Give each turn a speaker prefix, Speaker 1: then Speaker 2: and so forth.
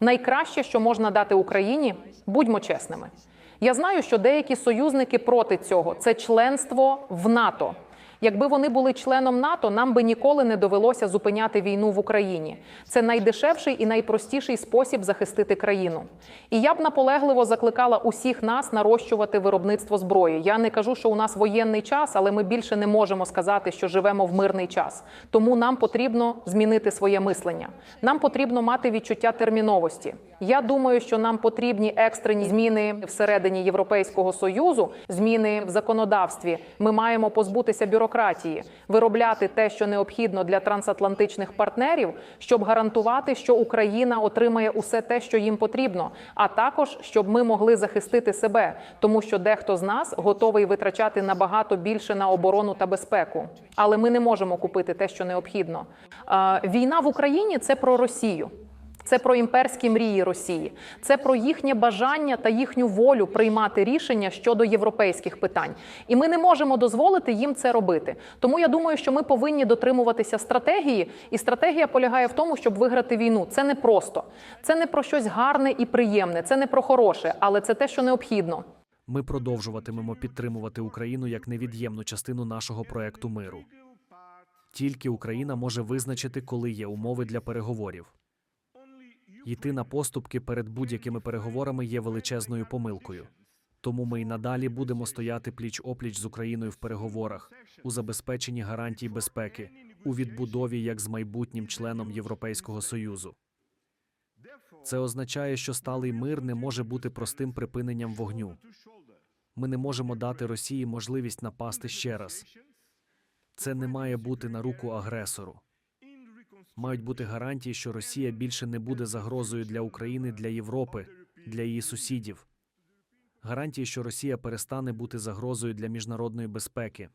Speaker 1: Найкраще, що можна дати Україні, будьмо чесними. Я знаю, що деякі союзники проти цього це членство в НАТО. Якби вони були членом НАТО, нам би ніколи не довелося зупиняти війну в Україні. Це найдешевший і найпростіший спосіб захистити країну. І я б наполегливо закликала усіх нас нарощувати виробництво зброї. Я не кажу, що у нас воєнний час, але ми більше не можемо сказати, що живемо в мирний час. Тому нам потрібно змінити своє мислення. Нам потрібно мати відчуття терміновості. Я думаю, що нам потрібні екстрені зміни всередині Європейського союзу, зміни в законодавстві. Ми маємо позбутися бюрократії, виробляти те, що необхідно для трансатлантичних партнерів, щоб гарантувати, що Україна отримає усе те, що їм потрібно, а також щоб ми могли захистити себе, тому що дехто з нас готовий витрачати набагато більше на оборону та безпеку. Але ми не можемо купити те, що необхідно. Війна в Україні це про Росію. Це про імперські мрії Росії, це про їхнє бажання та їхню волю приймати рішення щодо європейських питань. І ми не можемо дозволити їм це робити. Тому я думаю, що ми повинні дотримуватися стратегії, і стратегія полягає в тому, щоб виграти війну. Це не просто, це не про щось гарне і приємне, це не про хороше, але це те, що необхідно.
Speaker 2: Ми продовжуватимемо підтримувати Україну як невід'ємну частину нашого проекту миру. Тільки Україна може визначити, коли є умови для переговорів. Йти на поступки перед будь-якими переговорами є величезною помилкою. Тому ми й надалі будемо стояти пліч опліч з Україною в переговорах у забезпеченні гарантій безпеки, у відбудові як з майбутнім членом Європейського союзу. Це означає, що сталий мир не може бути простим припиненням вогню. Ми не можемо дати Росії можливість напасти ще раз. Це не має бути на руку агресору. Мають бути гарантії, що Росія більше не буде загрозою для України, для Європи, для її сусідів. Гарантії, що Росія перестане бути загрозою для міжнародної безпеки.